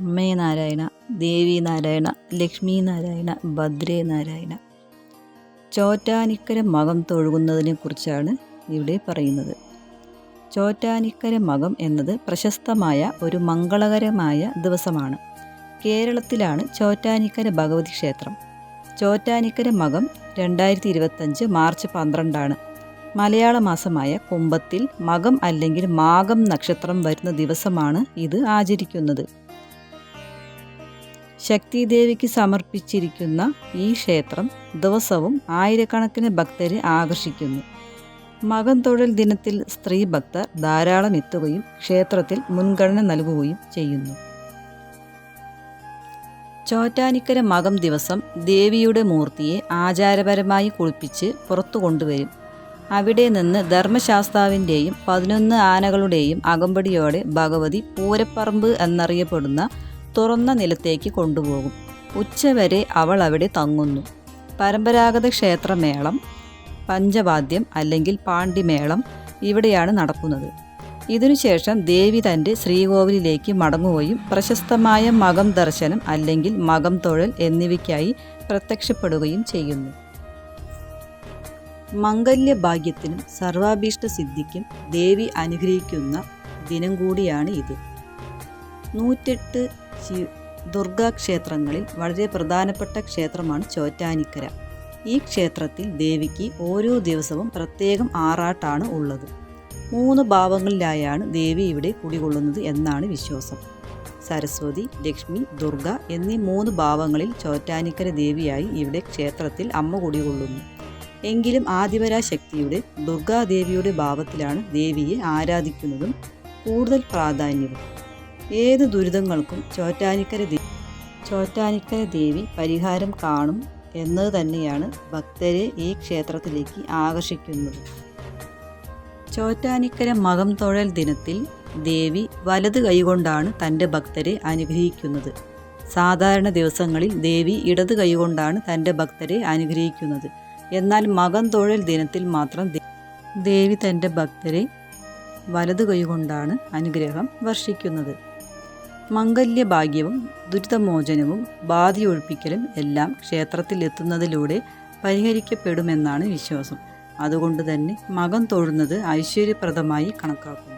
അമ്മേ നാരായണ ദേവി നാരായണ ലക്ഷ്മി നാരായണ ഭദ്രേ നാരായണ ചോറ്റാനിക്കര മകം തൊഴുകുന്നതിനെ കുറിച്ചാണ് ഇവിടെ പറയുന്നത്. ചോറ്റാനിക്കര മകം എന്നത് പ്രശസ്തമായ ഒരു മംഗളകരമായ ദിവസമാണ്. കേരളത്തിലാണ് ചോറ്റാനിക്കര ഭഗവതി ക്ഷേത്രം. ചോറ്റാനിക്കര മകം രണ്ടായിരത്തി ഇരുപത്തഞ്ച് മാർച്ച് പന്ത്രണ്ടാണ്. മലയാള മാസമായ കുംഭത്തിൽ മകം അല്ലെങ്കിൽ മാഗം നക്ഷത്രം വരുന്ന ദിവസമാണ് ഇത് ആചരിക്കുന്നത്. ശക്തിദേവിക്ക് സമർപ്പിച്ചിരിക്കുന്ന ഈ ക്ഷേത്രം ദിവസവും ആയിരക്കണക്കിന് ഭക്തരെ ആകർഷിക്കുന്നു. മകം തൊഴിൽ ദിനത്തിൽ സ്ത്രീ ഭക്തർ ധാരാളം എത്തുകയും ക്ഷേത്രത്തിൽ മുൻഗണന നൽകുകയും ചെയ്യുന്നു. ചോറ്റാനിക്കര മകം ദിവസം ദേവിയുടെ മൂർത്തിയെ ആചാരപരമായി കുളിപ്പിച്ച് പുറത്തു കൊണ്ടുവരും. അവിടെ നിന്ന് ധർമ്മശാസ്താവിന്റെയും പതിനൊന്ന് ആനകളുടെയും അകമ്പടിയോടെ ഭഗവതി പൂരപ്പറമ്പ് എന്നറിയപ്പെടുന്ന തുറന്ന നിലത്തേക്ക് കൊണ്ടുപോകും. ഉച്ചവരെ അവൾ അവിടെ തങ്ങുന്നു. പരമ്പരാഗത ക്ഷേത്രമേളം പഞ്ചവാദ്യം അല്ലെങ്കിൽ പാണ്ഡിമേളം ഇവിടെയാണ് നടക്കുന്നത്. ഇതിനുശേഷം ദേവി തന്റെ ശ്രീകോവിലിലേക്ക് മടങ്ങുകയും പ്രശസ്തമായ മകം ദർശനം അല്ലെങ്കിൽ മകം തൊഴൽ എന്നിവയ്ക്കായി പ്രത്യക്ഷപ്പെടുകയും ചെയ്യുന്നു. മംഗല്യ മംഗല്യഭാഗ്യത്തിനും സർവാഭീഷ്ട സിദ്ധിക്കും ദേവി അനുഗ്രഹിക്കുന്ന ദിനം കൂടിയാണ് ഇത്. നൂറ്റെട്ട് ദുർഗാക്ഷേത്രങ്ങളിൽ വളരെ പ്രധാനപ്പെട്ട ക്ഷേത്രമാണ് ചോറ്റാനിക്കര. ഈ ക്ഷേത്രത്തിൽ ദേവിക്ക് ഓരോ ദിവസവും പ്രത്യേകം ആറാട്ടാണ് ഉള്ളത്. മൂന്ന് ഭാവങ്ങളിലായാണ് ദേവി ഇവിടെ കുടികൊള്ളുന്നത് എന്നാണ് വിശ്വാസം. സരസ്വതി ലക്ഷ്മി ദുർഗ എന്നീ മൂന്ന് ഭാവങ്ങളിൽ ചോറ്റാനിക്കര ദേവിയായി ഇവിടെ ക്ഷേത്രത്തിൽ അമ്മ കുടികൊള്ളുന്നു. എങ്കിലും ആദിപരാശക്തിയുടെ ദുർഗാദേവിയുടെ ഭാവത്തിലാണ് ദേവിയെ ആരാധിക്കുന്നതും കൂടുതൽ പ്രാധാന്യവും. ഏത് ദുരിതങ്ങൾക്കും ചോറ്റാനിക്കര ദേവി ചോറ്റാനിക്കര ദേവി പരിഹാരം കാണും എന്നത് തന്നെയാണ് ഭക്തരെ ഈ ക്ഷേത്രത്തിലേക്ക് ആകർഷിക്കുന്നത്. ചോറ്റാനിക്കര മകം തൊഴൽ ദിനത്തിൽ ദേവി വലത് കൈകൊണ്ടാണ് തന്റെ ഭക്തരെ അനുഗ്രഹിക്കുന്നത്. സാധാരണ ദിവസങ്ങളിൽ ദേവി ഇടത് കൈകൊണ്ടാണ് തന്റെ ഭക്തരെ അനുഗ്രഹിക്കുന്നത്. എന്നാൽ മകം തൊഴൽ ദിനത്തിൽ മാത്രം ദേവി തന്റെ ഭക്തരെ വലതു കൈകൊണ്ടാണ് അനുഗ്രഹം വർഷിക്കുന്നത്. മംഗല്യഭാഗ്യവും ദുരിതമോചനവും ബാധയൊഴിപ്പിക്കലും എല്ലാം ക്ഷേത്രത്തിൽ എത്തുന്നതിലൂടെ പരിഹരിക്കപ്പെടുമെന്നാണ് വിശ്വാസം. അതുകൊണ്ട് തന്നെ മകം തൊഴുന്നത് ഐശ്വര്യപ്രദമായി കണക്കാക്കുന്നു.